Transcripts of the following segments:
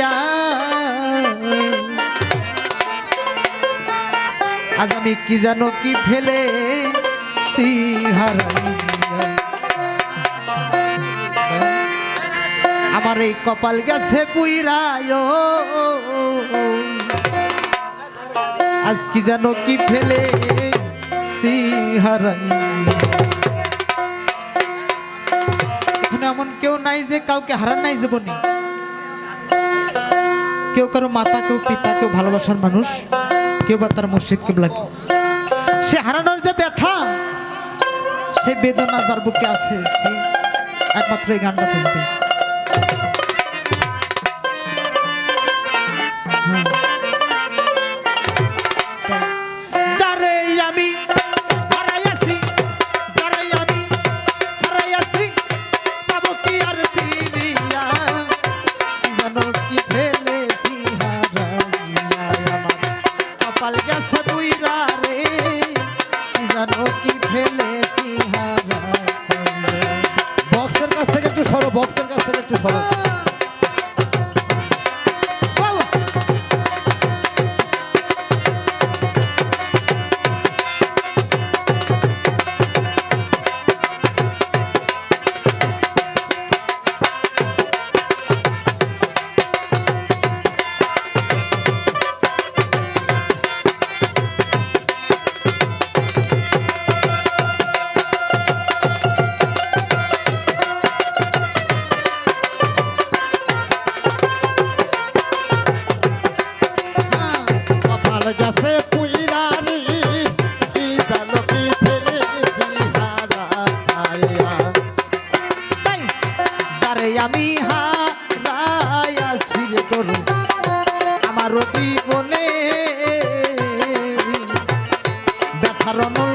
হারাইয়া আজ আমি কি জানো কি ফেলে আমার এই কপাল গেছে আজ কি জানো কি ফেলে এখানে এমন কেউ নাই যে কাউকে হারান নাই জীবনে কেউ কারও মাতা, কেউ পিতা, কেউ ভালোবাসার মানুষ, কেউ বা তার মশিক কেউ লাগে সে হারানোর যে ব্যথা, সে বেদনা যার বুকে আছে একমাত্র এই গানটা বুঝবে Thank you. কপাল গেছে পুইরারি কি জানো কি ফেলেছি হারাইয়া তাই যারে আমি হারাইয়াছি রে তোর আমারও জীবনে। ব্যথার নল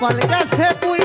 কল গেছে তুই